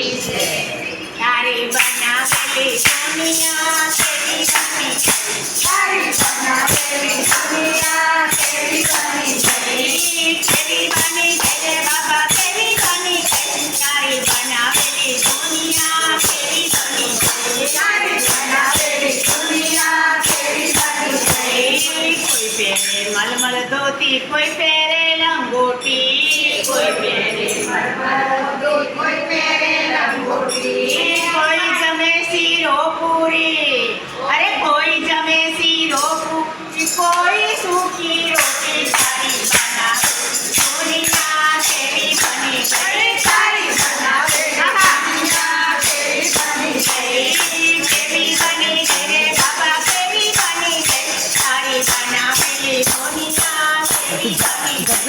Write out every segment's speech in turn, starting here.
Peace.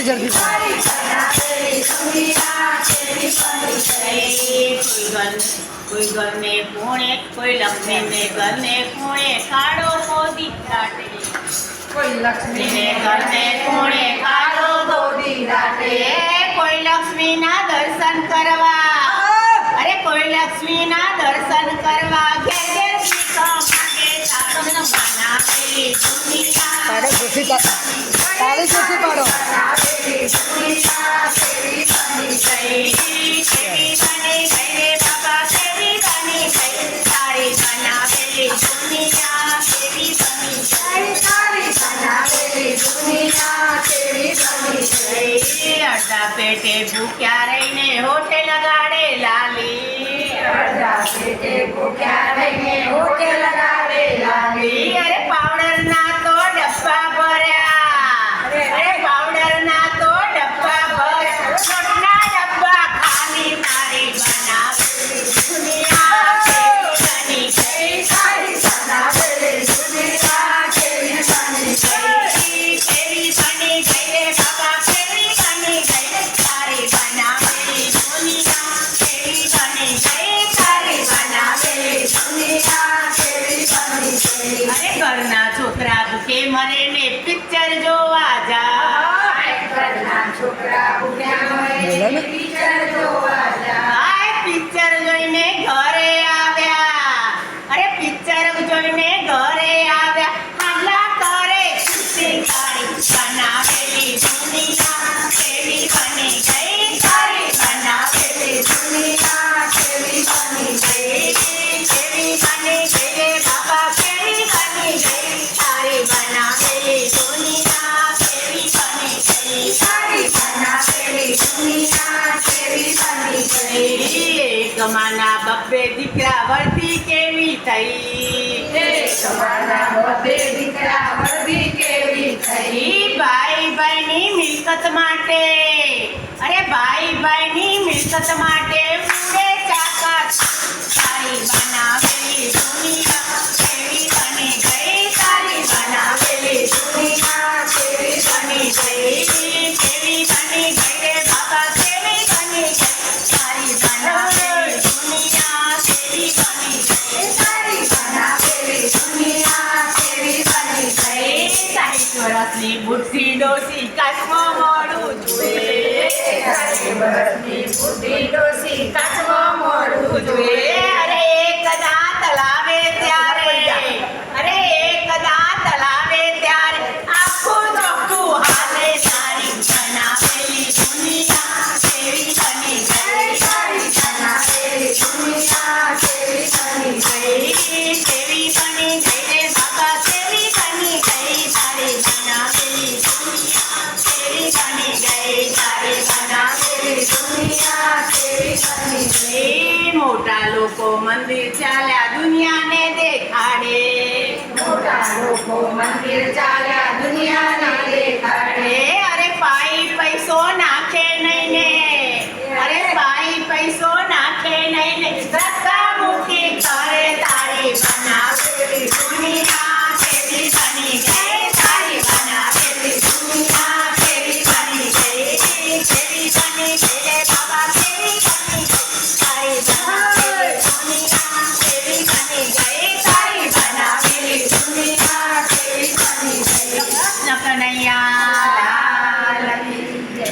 ઝડપી ઝડપી કોઈ ગમે કોઈ લક્ષ્મી ને ગમે પૂણે કાળો મોદી કોઈ લક્ષ્મી ને ગમે પૂણે કાળો મોદી ના દર્શન કરવા? અરે કોઈ લક્ષ્મી ના દર્શન કરવા ઘેર ઘેર માના દુનિયા તારે ખુશી પાડો તારે ખુશી પાડો. પેટે ભૂખ્યા રહીને હોટે લગાડે લાલી અડધા પેટે ભૂખ્યા રહીને હોટે લગાડે મને ને પિક્ચર જોવા જા. પિક્ચર જોઈને ઘરે આવ્યા. અરે પિક્ચર જોઈને ઘરે આવ્યા. હાલા કરે. શિકારી બનાવેલી દુનિયા બનાવેલી કમાના બબ્બે દીકરા વર્ધી કેવી થઈ? ભાઈ ભાઈ ની મિલકત માટે. અરે ભાઈ ભાઈ ની મિલકત માટે કાચમાં મોડું જોઈએ બરફની ફૂટી ડોસી કાચમાં મોડું જોઈએ. મોટા લોકો મંદિર ચાલ્યા દુનિયાને દેખાડ.